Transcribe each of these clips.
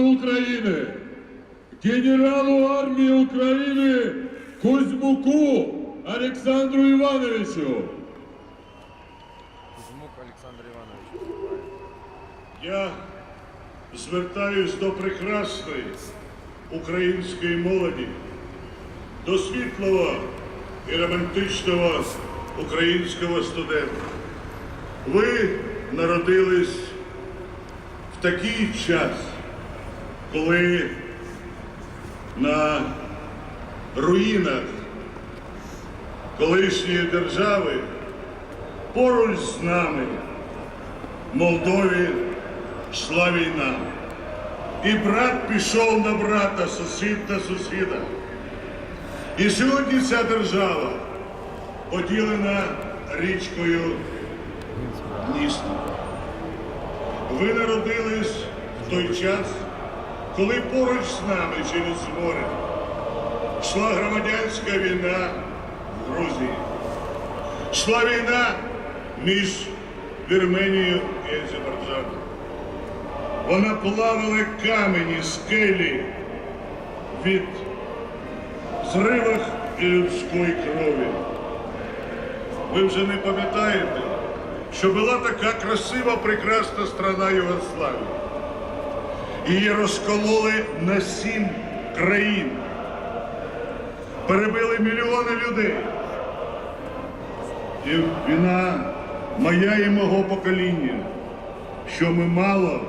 народу України, генералу армії України Кузьмуку Олександру Івановичу. Кузьмук Олександр Іванович. Я звертаюсь до прекрасної української молоді, до світлого і романтичного українського студента. Ви народились в такий час, коли на руїнах колишньої держави поруч з нами в Молдові йшла війна. І брат пішов на брата, сусід на сусіда. І сьогодні ця держава поділена річкою Дністр. Ви народились в той час, коли поруч з нами через море йшла громадянська війна в Грузії. Йшла війна між Вірменією і Азербайджаном. Вона плавали камені, скелі від зривах і людської крові. Ви вже не пам'ятаєте, що була така красива, прекрасна страна Югославія. Її розкололи на сім країн. Перебили мільйони людей. І вина моя і мого покоління, що ми мало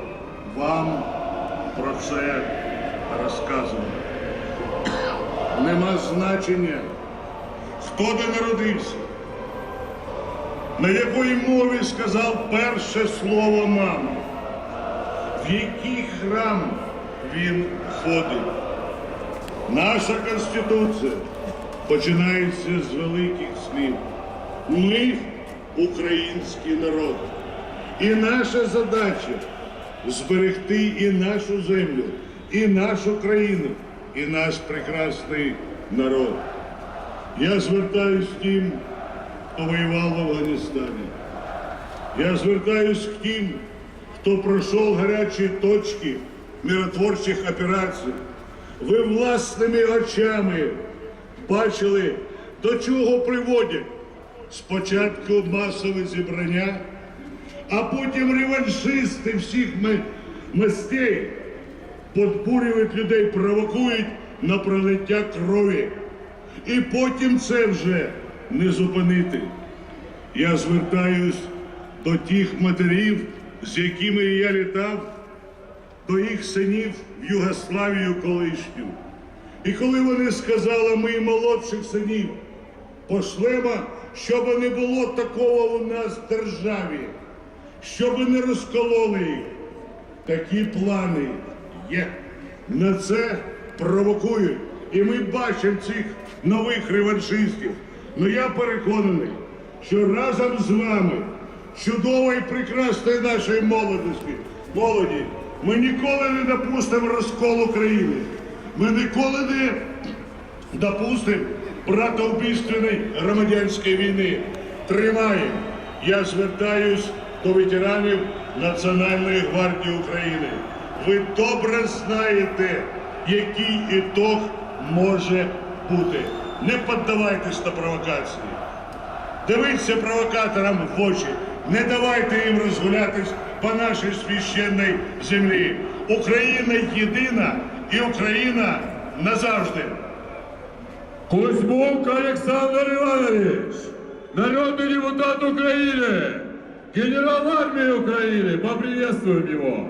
вам про це розказували. Нема значення, хто де народився, на якої мові сказав перше слово мама, який храм він ходив. Наша Конституція починається з великих слів. Ми український народ. І наша задача зберегти і нашу землю, і нашу країну, і наш прекрасний народ. Я звертаюсь к тим, хто воював в Афганістані. Я звертаюсь к тим, хто пройшов гарячі точки миротворчих операцій. Ви власними очами бачили, до чого приводять спочатку масове зібрання, а потім реваншисти всіх ма- мастей подбурюють людей, провокують на пролиття крові. І потім це вже не зупинити. Я звертаюсь до тих матерів, з якими я літав, до їх синів в Югославію колишню. І коли вони сказали моїм молодших синів, пошлемо, щоб не було такого у нас в державі, щоб не розкололи їх. Такі плани є. На це провокують. І ми бачимо цих нових реваншистів. Ну я переконаний, що разом з вами, чудової прекрасної нашої молодості, молоді, ми ніколи не допустимо розколу країни. Ми ніколи не допустимо братоубійственної громадянської війни. Тримаємо. Я звертаюсь до ветеранів Національної гвардії України. Ви добре знаєте, який ітог може бути. Не піддавайтесь на провокації. Дивіться провокаторам в очі. Не давайте їм розгулятись по нашій священній землі. Україна єдина і Україна назавжди. Кузьмук Олександр Іванович, народний депутат України, генерал армії України, поприветствуем его.